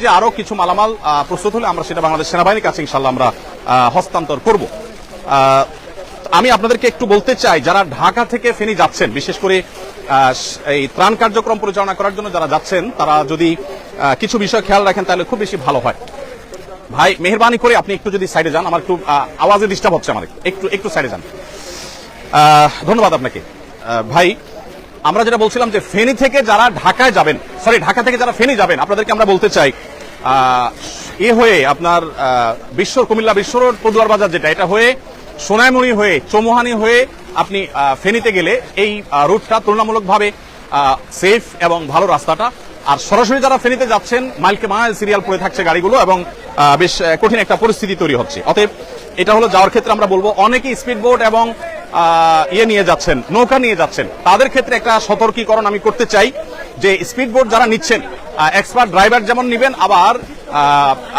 যে আরও কিছু মালামাল প্রস্তুত হলে আমরা সেটা বাংলাদেশ সেনাবাহিনীর কাছে ইনশাল্লাহ আমরা হস্তান্তর করব। আমি আপনাদেরকে একটু বলতে চাই, যারা ঢাকা থেকে ফেনী যাচ্ছেন, বিশেষ করে এই ত্রাণ কার্যক্রম পরিচালনা করার জন্য যারা যাচ্ছেন, তারা যদি কিছু বিষয় খেয়াল রাখেন, তাহলে খুব বেশি ভালো হয়। ভাই, মেহরবানি করে আপনি একটু যদি সাইডে যান, আমার একটু আওয়াজে ডিস্টার্ব হচ্ছে আমার একটু একটু সাইডে যান। ধন্যবাদ আপনাকে। ভাই আমরা যেটা বলছিলাম যে ফেনী থেকে যারা ঢাকায় যাবেন সরি ঢাকা থেকে যারা ফেনী যাবেন, আপনাদেরকে আমরা বলতে চাই এ হয়ে আপনার বিশ্ব কুমিল্লা বিশ্ব পদুয়ার বাজার যেটা, এটা হয়ে সোনাইমণি হয়ে, চৌমুহানি হয়ে আপনি ফেনীতে গেলে এই রুটটা তুলনামূলকভাবে সেফ এবং ভালো রাস্তাটা। আর সরাসরি যারা ফেনীতে যাচ্ছেন, মাইলকে মাইল সিরিয়াল পড়ে থাকছে গাড়িগুলো এবং বেশ কঠিন একটা পরিস্থিতি তৈরি হচ্ছে। অতএব, এটা হলো যাওয়ার ক্ষেত্রে আমরা বলব, অনেকেই স্পিড বোট এবং ইয়ে নিয়ে যাচ্ছেন, নৌকা নিয়ে যাচ্ছেন। তাদের ক্ষেত্রে একটা সতর্কীকরণ আমি করতে চাই যে স্পিড যারা নিচ্ছেন এক্সপার্ট ড্রাইভার যেমন নিবেন, আবার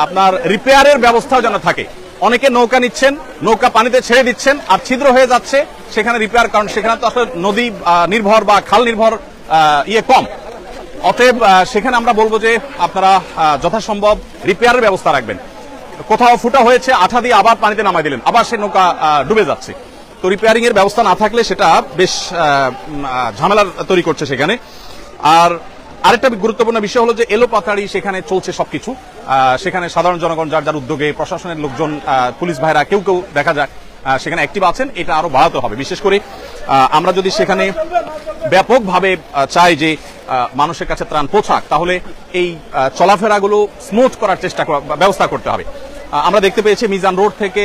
আপনার রিপেয়ারের ব্যবস্থাও যেন থাকে। অনেকে নৌকা নিচ্ছেন, নৌকা পানিতে ছেড়ে দিচ্ছেন, আর ছিদ্র হয়ে যাচ্ছে, সেখানে রিপেয়ার কারণ সেখানে তো আসলে নদী নির্ভর বা খাল নির্ভর ইয়ে কম। অতএব সেখানে আমরা বলব যে আপনারা যথাসম্ভব রিপেয়ারের ব্যবস্থা রাখবেন। কোথাও ফুটা হয়েছে, আঠা দিয়ে আবার পানিতে নামাই দিলেন, আবার সে নৌকা ডুবে যাচ্ছে। তো রিপেয়ারিং এর ব্যবস্থা না থাকলে সেটা বেশ ঝামেলার তৈরি করছে সেখানে। আর আরেকটা গুরুত্বপূর্ণ বিষয় হলো যে এলো পাতাড়ি সেখানে চলছে সবকিছু। সেখানে সাধারণ জনগণ যার যার উদ্যোগে প্রশাসনের লোকজন পুলিশ ভাইরা কেউ কেউ দেখা যায় সেখানে অ্যাক্টিভ আছেন, এটা আরও বাড়াতে হবে। বিশেষ করে আমরা যদি সেখানে ব্যাপকভাবে চাই যে মানুষের কাছে ত্রাণ পৌঁছাক, তাহলে এই চলাফেরাগুলো স্মুথ করার চেষ্টা ব্যবস্থা করতে হবে। আমরা দেখতে পেয়েছি মিজান রোড থেকে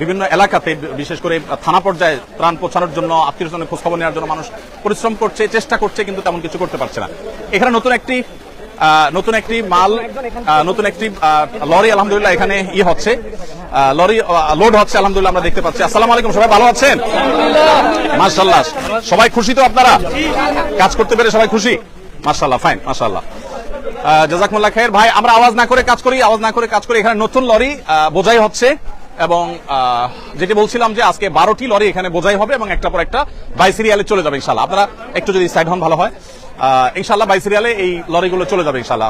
বিভিন্ন এলাকাতে বিশেষ করে থানা পর্যায়ে ত্রাণ পৌঁছানোর জন্য আত্মীয় স্বজনের খোঁজখবর নেওয়ার জন্য মানুষ পরিশ্রম করছে চেষ্টা করছে কিন্তু তেমন কিছু করতে পারছে না। এখানে নতুন একটি আহ, নতুন একটি মাল নতুন একটি লরি আলহামদুলিল্লাহ এখানে ই হচ্ছে। লরি লোড হচ্ছে আলহামদুলিল্লাহ আমরা দেখতে পাচ্ছি। আসসালামু আলাইকুম সবাই ভালো আছেন? মাশাল্লাহ সবাই খুশি তো আপনারা? কাজ করতে পেরে সবাই খুশি? মাশাল্লাহ ফাইন মাশাল্লাহ আহ, জাজাকুমুল্লাহ খায়ের ভাই আমরা আওয়াজ না করে কাজ করি আওয়াজ না করে কাজ করি। এখানে নতুন লরি বোঝাই হচ্ছে এবং যেটি বলছিলাম যে আজকে বারোটি লরি এখানে বোঝাই হবে এবং একটা পর একটা বাই সিরিয়ালে চলে যাবে ইনশাল্লাহ। আপনারা একটু যদি সাইড হন ভালো হয়। ইনশাল্লাহ বাই সিরিয়ালে এই লরিগুলো চলে যাবে ইনশাল্লাহ।